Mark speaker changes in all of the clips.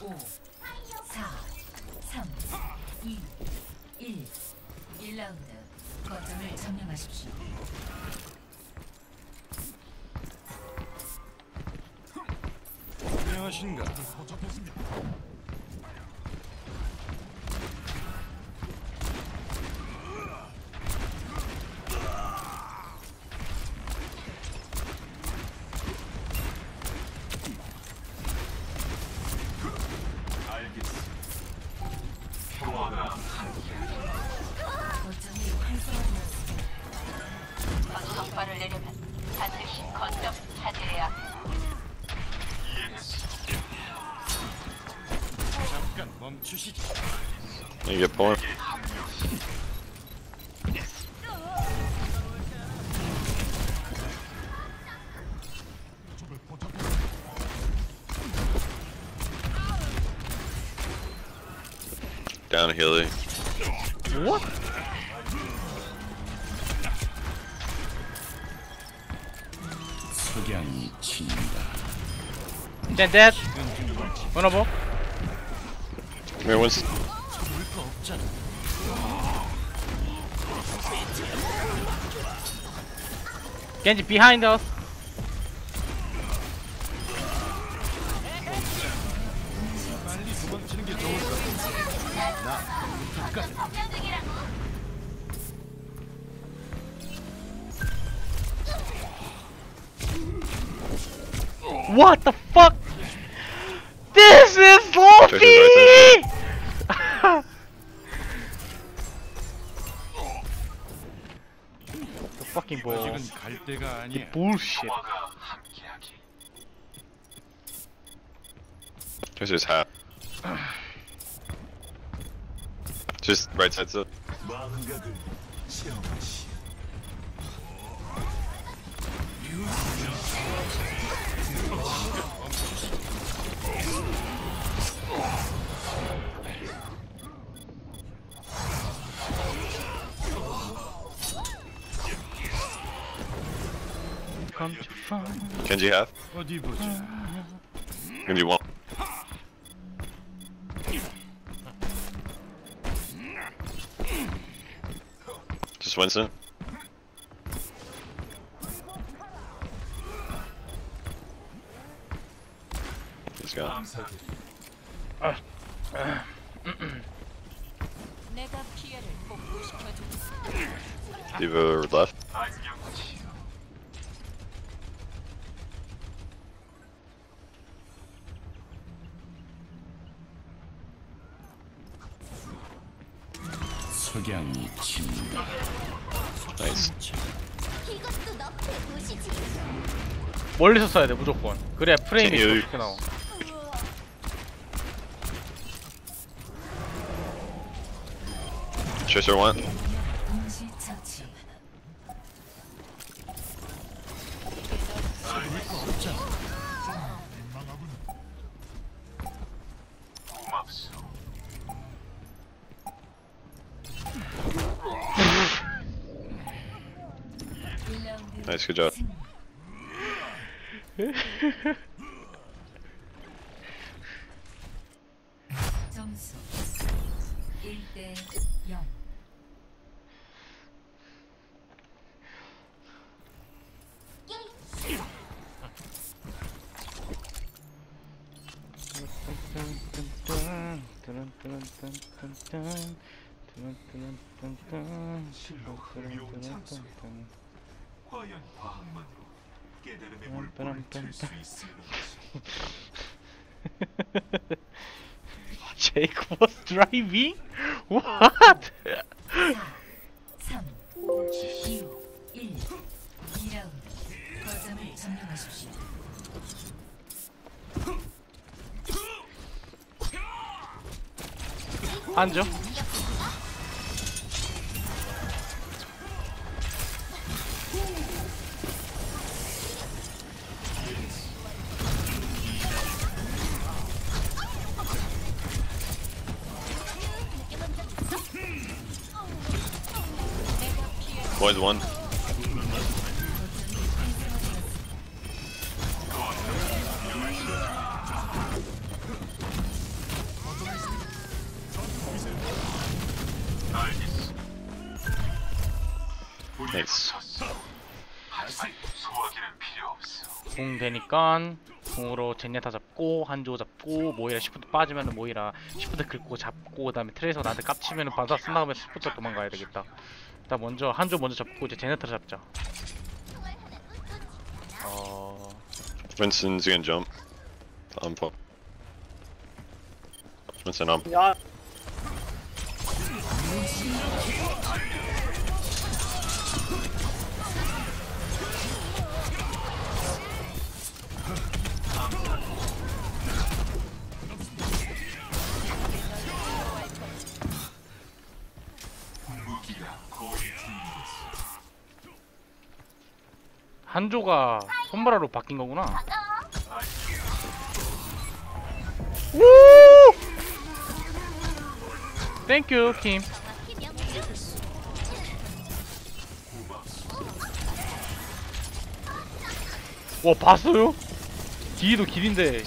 Speaker 1: 5, 4, 3, 2, 1. 1라운드. 거점을 점령하십시오.
Speaker 2: 안녕하신가?
Speaker 1: 거점이
Speaker 3: You get point. Down
Speaker 2: a hilly. What?
Speaker 4: Dead, dead. Vulnerable.
Speaker 2: Where was?
Speaker 4: Genji behind us! What the fuck? This is Lofi! Fucking ball.
Speaker 2: 아직은 갈 때가 아니야.
Speaker 4: Bullshit.
Speaker 3: There's just half. Just right side up.
Speaker 4: come to find.
Speaker 3: Kenji half. Kenji one. Just Winston. He's gone.
Speaker 5: Uh, uh,
Speaker 3: Diva left.
Speaker 2: 석양이 친다.
Speaker 3: Nice.
Speaker 4: 멀리서 써야 돼 무조건. 그래야 프레임이
Speaker 3: 제-
Speaker 4: 좋게 나와.
Speaker 3: One. Nice, good job.
Speaker 1: 점수 1대 0.
Speaker 6: 과연 과학만으로 깨달음의 물꼬를 틀수 있을는지
Speaker 4: Jake was driving? What?
Speaker 1: 3, 2, 1. 2라운드. 거점을 점령하십시오.
Speaker 4: 한죠?
Speaker 3: Void
Speaker 4: one.공 되니까 궁으로 젠야타 잡고 한조 잡고 모이라 시프트 빠지면 모이라 시프트 긁고 잡고 그 다음에 트레이서 나한테 깝치면은 바다 쓴다음에 시프트 도망가야 되겠다. 일단 먼저 한조 먼저 잡고 이제 젠야타를 잡자. 어
Speaker 3: Winston's gonna jump. Um, pop. Winston, um.
Speaker 7: 야
Speaker 4: 한조가 손바라로 바뀐 거구나. 우! 땡큐 킴. 와 봤어요? 뒤도 길인데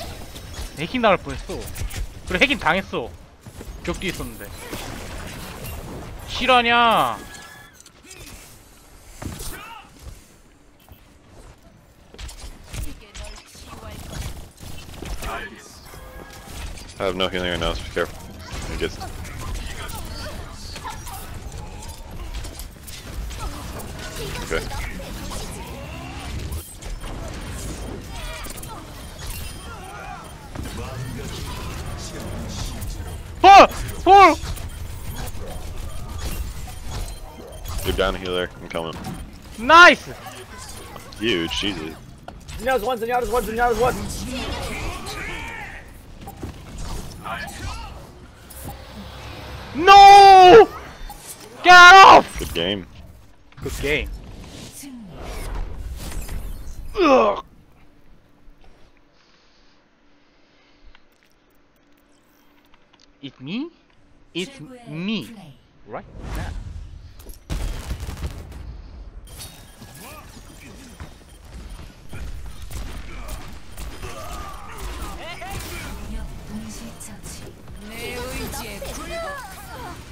Speaker 4: 해킹 당할 뻔했어. 그래 해킹 당했어. 벽 뒤에 있었는데. 실화냐?
Speaker 3: I have no healing right now, so be careful. It gets Okay.
Speaker 4: Ah! Ah!
Speaker 3: You're down healer, I'm coming.
Speaker 4: Nice!
Speaker 3: Huge, Jesus.
Speaker 7: Nyadas one, Nyadas ones, Nyadas one.
Speaker 4: No! Get off!
Speaker 3: Good game.
Speaker 4: Good game. Ugh. It's me? It's me. Right now.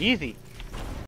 Speaker 4: Easy.